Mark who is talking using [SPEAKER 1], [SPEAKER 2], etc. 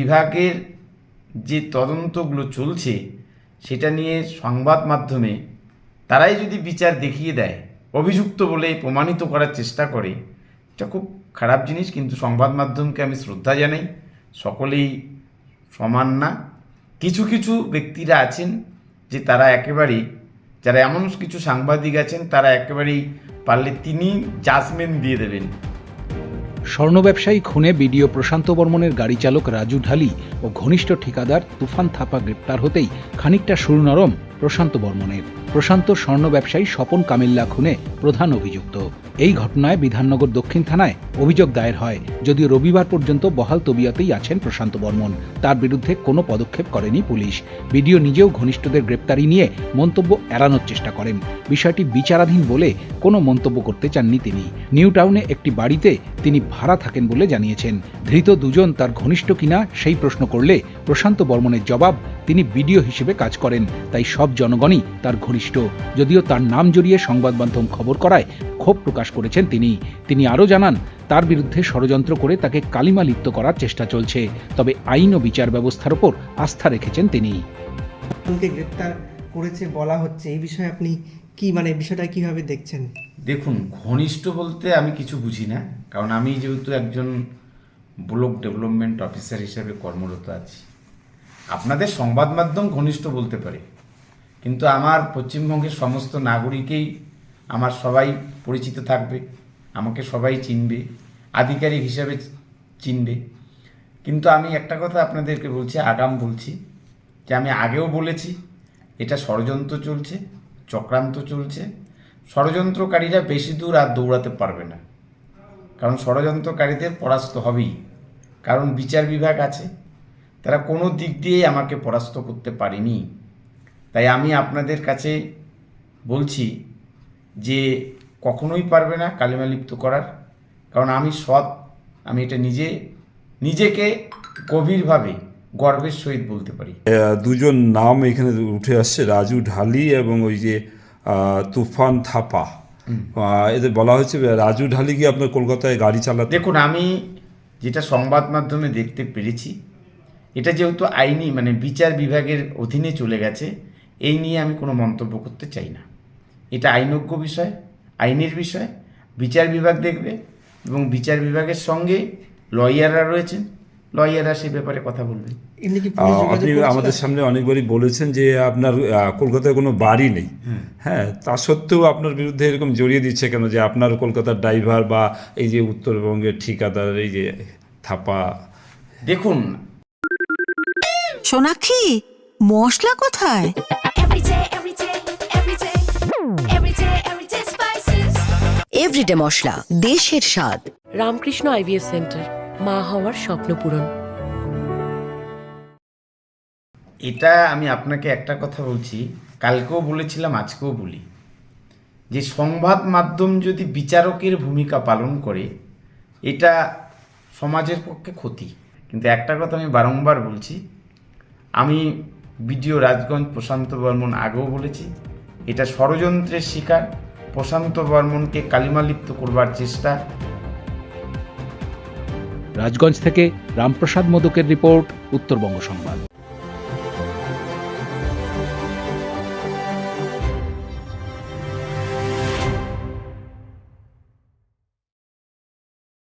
[SPEAKER 1] বিভাগের যে তদন্তগুলো চলছে, সেটা নিয়ে সংবাদ মাধ্যমে তারাই যদি বিচার দেখিয়ে দেয়, অভিযুক্ত বলে প্রমাণিত করার চেষ্টা করে, এটা খুব খারাপ জিনিস। কিন্তু সংবাদ মাধ্যমকে আমি শ্রদ্ধা জানাই, সকলেই সমান না। কিছু কিছু ব্যক্তিরা আছেন যে তারা একেবারেই, যারা এমন কিছু সাংবাদিক আছেন, তারা একেবারেই পারলে তিনি জাজমেন্ট দিয়ে দেবেন।
[SPEAKER 2] স্বর্ণ ব্যবসায়ী খুনে বিডিও প্রশান্ত বর্মনের গাড়ি চালক রাজু ঢালি ও ঘনিষ্ঠ ঠিকাদার তুফান থাপা গ্রেপ্তার হতেই খানিকটা সুর নরম প্রশান্ত বর্মনের। প্রশান্ত স্বর্ণ ব্যবসায়ী স্বপন কামিল্লা খুনে প্রধান অভিযুক্ত। এই ঘটনায় বিধাননগর দক্ষিণ থানায় অভিযোগ দায়ের হয়, যদিও রবিবার পর্যন্ত বহাল তবিয়তেই আছেন প্রশান্ত বর্মন। তার বিরুদ্ধে কোনো পদক্ষেপ করেনি পুলিশ। বিডিও নিজেও ঘনিষ্ঠদের গ্রেপ্তারি নিয়ে মন্তব্য এড়ানোর চেষ্টা করেন। বিষয়টি বিচারাধীন বলে কোনো মন্তব্য করতে চাননি তিনি। নিউ টাউনে একটি বাড়িতে তিনি ভাড়া থাকেন বলে জানিয়েছেন। ধৃত দুজন তার ঘনিষ্ঠ কিনা সেই প্রশ্ন করলে প্রশান্ত বর্মনের জবাব তিনি বিডিও হিসেবে কাজ করেন, তাই সব জনগণই তার ঘনিষ্ঠ যদিও তার নাম জড়িয়ে সংবাদ মাধ্যম খবর করায় ক্ষোভ প্রকাশ করেছেন তিনি। তিনি আরও জানান তার বিরুদ্ধে ষড়যন্ত্র করে তাকে কালিমা লিপ্ত করার চেষ্টা চলছে তবে আইন ও বিচার ব্যবস্থার ওপর আস্থা রেখেছেন তিনি।
[SPEAKER 3] গ্রেপ্তার করেছে বলা হচ্ছে। এই বিষয়ে আপনি কি মানে বিষয়টা কীভাবে দেখছেন?
[SPEAKER 1] দেখুন ঘনিষ্ঠ বলতে আমি কিছু বুঝি না কারণ আমি যেহেতু একজন ব্লক ডেভেলপমেন্ট অফিসার হিসেবে কর্মরত আছি। আপনাদের সংবাদ মাধ্যম ঘনিষ্ঠ বলতে পারে। কিন্তু আমার পশ্চিমবঙ্গের সমস্ত নাগরিকেই আমার সবাই পরিচিত থাকবে, আমাকে সবাই চিনবে, আধিকারিক হিসাবে চিনবে। কিন্তু আমি একটা কথা আপনাদেরকে বলছি, আগাম বলছি, যে আমি আগেও বলেছি, এটা ষড়যন্ত্র চলছে, চক্রান্ত চলছে। ষড়যন্ত্রকারীরা বেশি দূর আর দৌড়াতে পারবে না। কারণ ষড়যন্ত্রকারীদের পরাস্ত হবেই। কারণ বিচার বিভাগ আছে, তারা কোনো দিক দিয়েই আমাকে পরাস্ত করতে পারেনি। তাই আমি আপনাদের কাছে বলছি যে কখনোই পারবে না কালিমা লিপ্ত করার। কারণ আমি সৎ আমি এটা নিজে নিজেকে গভীরভাবে গর্বের সহিত বলতে পারি।
[SPEAKER 4] দুজন নাম এখানে উঠে আসছে রাজু ঢালি এবং ওই যে তুফান থাপা। এদের বলা হচ্ছে রাজু ঢালি কি আপনার কলকাতায় গাড়ি চালাতে
[SPEAKER 1] দেখুন আমি যেটা সংবাদ মাধ্যমে দেখতে পেরেছি এটা যেহেতু আইনি মানে বিচার বিভাগের অধীনে চলে গেছে এই নিয়ে আমি কোনো মন্তব্য করতে চাই না। এটা আইনজ্ঞ বিষয় আইনের বিষয় বিচার বিভাগ দেখবে এবং বিচার বিভাগের সঙ্গে লয়াররা রয়েছেন লয়াররা সে ব্যাপারে কথা বলবে।
[SPEAKER 4] আপনি আমাদের সামনে অনেকবারই বলেছেন যে আপনার কলকাতায় কোনো বাড়ি নেই। হ্যাঁ তা সত্ত্বেও আপনার বিরুদ্ধে এরকম জড়িয়ে দিচ্ছে কেন যে আপনার কলকাতার ড্রাইভার বা এই যে উত্তরবঙ্গের ঠিকাদার এই যে থাপা?
[SPEAKER 1] দেখুন।
[SPEAKER 5] সোনাক্ষী মশলা কোথায়? এভরিডে মশলা দেশের স্বাদ।
[SPEAKER 6] রামকৃষ্ণ আইভিএফ সেন্টার মা হওয়ার স্বপ্ন পূরণ।
[SPEAKER 1] এটা আমি আপনাকে একটা কথা বলছি কালকেও বলেছিলাম আজকেও বলি। যে সংবাদ মাধ্যম যদি বিচারকের ভূমিকা পালন করে এটা সমাজের পক্ষে ক্ষতি। কিন্তু একটা কথা আমি বারংবার বলছি আমি বিডিও রাজগঞ্জ প্রশান্ত বর্মন আগেও বলেছি, এটা ষড়যন্ত্রের শিকার। প্রশান্ত বর্মনকে কালিমালিপ্ত করবার চেষ্টা।
[SPEAKER 2] রাজগঞ্জ থেকে রামপ্রসাদ মোদকের রিপোর্ট, উত্তরবঙ্গ সংবাদ।